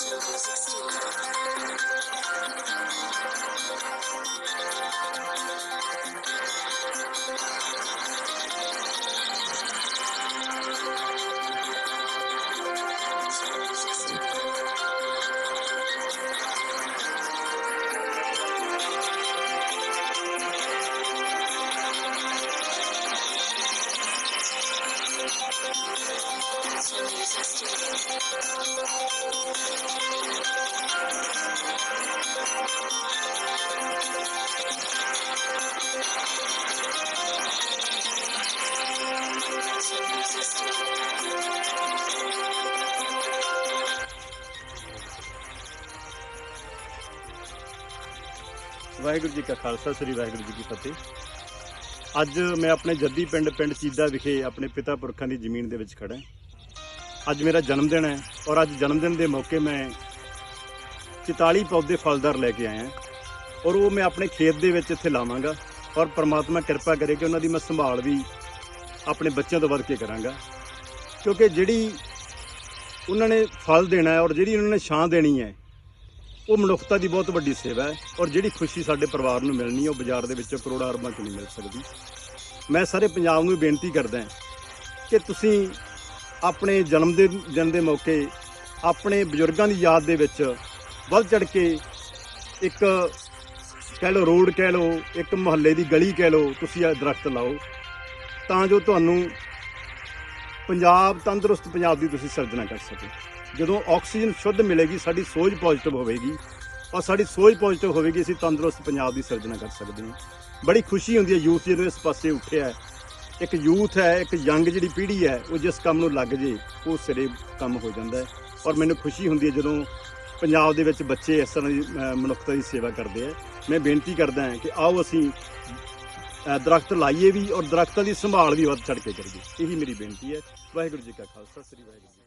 16, 16. ਵਾਹਿਗੁਰੂ ਜੀ ਕਾ ਖਾਲਸਾ, ਸ੍ਰੀ ਵਾਹਿਗੁਰੂ ਜੀ ਕੀ ਫਤਿਹ। ਅੱਜ ਮੈਂ ਆਪਣੇ ਜੱਦੀ ਪਿੰਡ ਪਿੰਡ ਚੀਦਾ ਵਿਖੇ ਆਪਣੇ ਪਿਤਾ ਪੁਰਖਾਂ ਦੀ ਜ਼ਮੀਨ ਦੇ ਵਿੱਚ ਖੜਾ ਹਾਂ ਅੱਜ ਮੇਰਾ ਜਨਮ ਦਿਨ ਹੈ ਔਰ ਅੱਜ ਜਨਮ ਦਿਨ ਦੇ ਮੌਕੇ ਮੈਂ 44 ਪੌਦੇ ਫਲਦਾਰ ਲੈ ਕੇ ਆਇਆ ਔਰ ਉਹ ਮੈਂ ਆਪਣੇ ਖੇਤ ਦੇ ਵਿੱਚ ਇੱਥੇ ਲਾਵਾਂਗਾ ਔਰ ਪ੍ਰਮਾਤਮਾ ਕਿਰਪਾ ਕਰੇ ਕਿ ਉਹਨਾਂ ਦੀ ਮੈਂ ਸੰਭਾਲ ਵੀ ਆਪਣੇ ਬੱਚਿਆਂ ਤੋਂ ਵੱਧ ਕੇ ਕਰਾਂਗਾ। ਕਿਉਂਕਿ ਜਿਹੜੀ ਉਹਨਾਂ ਨੇ ਫਲ ਦੇਣਾ ਹੈ ਔਰ ਜਿਹੜੀ ਉਹਨਾਂ ਨੇ ਛਾਂ ਦੇਣੀ ਹੈ, ਉਹ ਮਨੁੱਖਤਾ ਦੀ ਬਹੁਤ ਵੱਡੀ ਸੇਵਾ ਹੈ ਔਰ ਜਿਹੜੀ ਖੁਸ਼ੀ ਸਾਡੇ ਪਰਿਵਾਰ ਨੂੰ ਮਿਲਣੀ ਹੈ, ਉਹ ਬਾਜ਼ਾਰ ਦੇ ਵਿੱਚੋਂ ਕਰੋੜਾਂ ਅਰਬਾਂ 'ਚ ਨਹੀਂ ਮਿਲ ਸਕਦੀ। ਮੈਂ ਸਾਰੇ ਪੰਜਾਬ ਨੂੰ ਬੇਨਤੀ ਕਰਦਾ ਕਿ ਤੁਸੀਂ ਆਪਣੇ ਜਨਮ ਦੇ ਦਿਨ ਦੇ ਮੌਕੇ ਆਪਣੇ ਬਜ਼ੁਰਗਾਂ ਦੀ ਯਾਦ ਦੇ ਵਿੱਚ ਵੱਧ ਚੜ ਕੇ ਇੱਕ ਕਹਿ ਲਓ ਰੋਡ ਕਹਿ ਲਓ, ਇੱਕ ਮੁਹੱਲੇ ਦੀ ਗਲੀ ਕਹਿ ਲਓ, ਤੁਸੀਂ ਇਹ ਦਰਖਤ ਲਾਓ। ਤਾਂ ਜੋ ਤੁਹਾਨੂੰ ਪੰਜਾਬ ਤੰਦਰੁਸਤ ਪੰਜਾਬ ਦੀ ਤੁਸੀਂ ਸਿਰਜਣਾ ਕਰ ਸਕੋ। ਜਦੋਂ ਆਕਸੀਜਨ ਸ਼ੁੱਧ ਮਿਲੇਗੀ, ਸਾਡੀ ਸੋਚ ਪੋਜ਼ਿਟਿਵ ਹੋਵੇਗੀ ਔਰ ਸਾਡੀ ਸੋਚ ਪੋਜ਼ਿਟਿਵ ਹੋਵੇਗੀ, ਅਸੀਂ ਤੰਦਰੁਸਤ ਪੰਜਾਬ ਦੀ ਸਿਰਜਣਾ ਕਰ ਸਕਦੇ ਹਾਂ। ਬੜੀ ਖੁਸ਼ੀ ਹੁੰਦੀ ਹੈ, ਯੂਥ ਜਦੋਂ ਇਸ ਪਾਸੇ ਉੱਠਿਆ ਹੈ ਇੱਕ ਯੂਥ ਹੈ ਇੱਕ ਯੰਗ ਜਿਹੜੀ ਪੀੜ੍ਹੀ ਹੈ ਉਹ ਜਿਸ ਕੰਮ ਨੂੰ ਲੱਗ ਜੇ ਉਹ ਸਿਰੇ ਕੰਮ ਹੋ ਜਾਂਦਾ ਹੈ। ਔਰ ਮੈਨੂੰ ਖੁਸ਼ੀ ਹੁੰਦੀ ਹੈ ਜਦੋਂ ਪੰਜਾਬ ਦੇ ਵਿੱਚ ਬੱਚੇ ਇਸ ਤਰ੍ਹਾਂ ਦੀ ਮਨੁੱਖਤਾ ਦੀ ਸੇਵਾ ਕਰਦੇ ਆ। ਮੈਂ ਬੇਨਤੀ ਕਰਦਾ ਹਾਂ ਕਿ ਆਓ ਅਸੀਂ ਅਹ, ਦਰਖਤ ਲਾਈਏ ਵੀ ਔਰ ਦਰਖਤਾਂ ਦੀ ਸੰਭਾਲ ਵੀ ਵੱਧ ਚੜ ਕੇ ਕਰੀਏ। ਇਹੀ ਮੇਰੀ ਬੇਨਤੀ ਹੈ। ਵਾਹਿਗੁਰੂ ਜੀ ਕਾ ਖਾਲਸਾ ਸ੍ਰੀ ਵਾਹਿਗੁਰੂ ਜੀ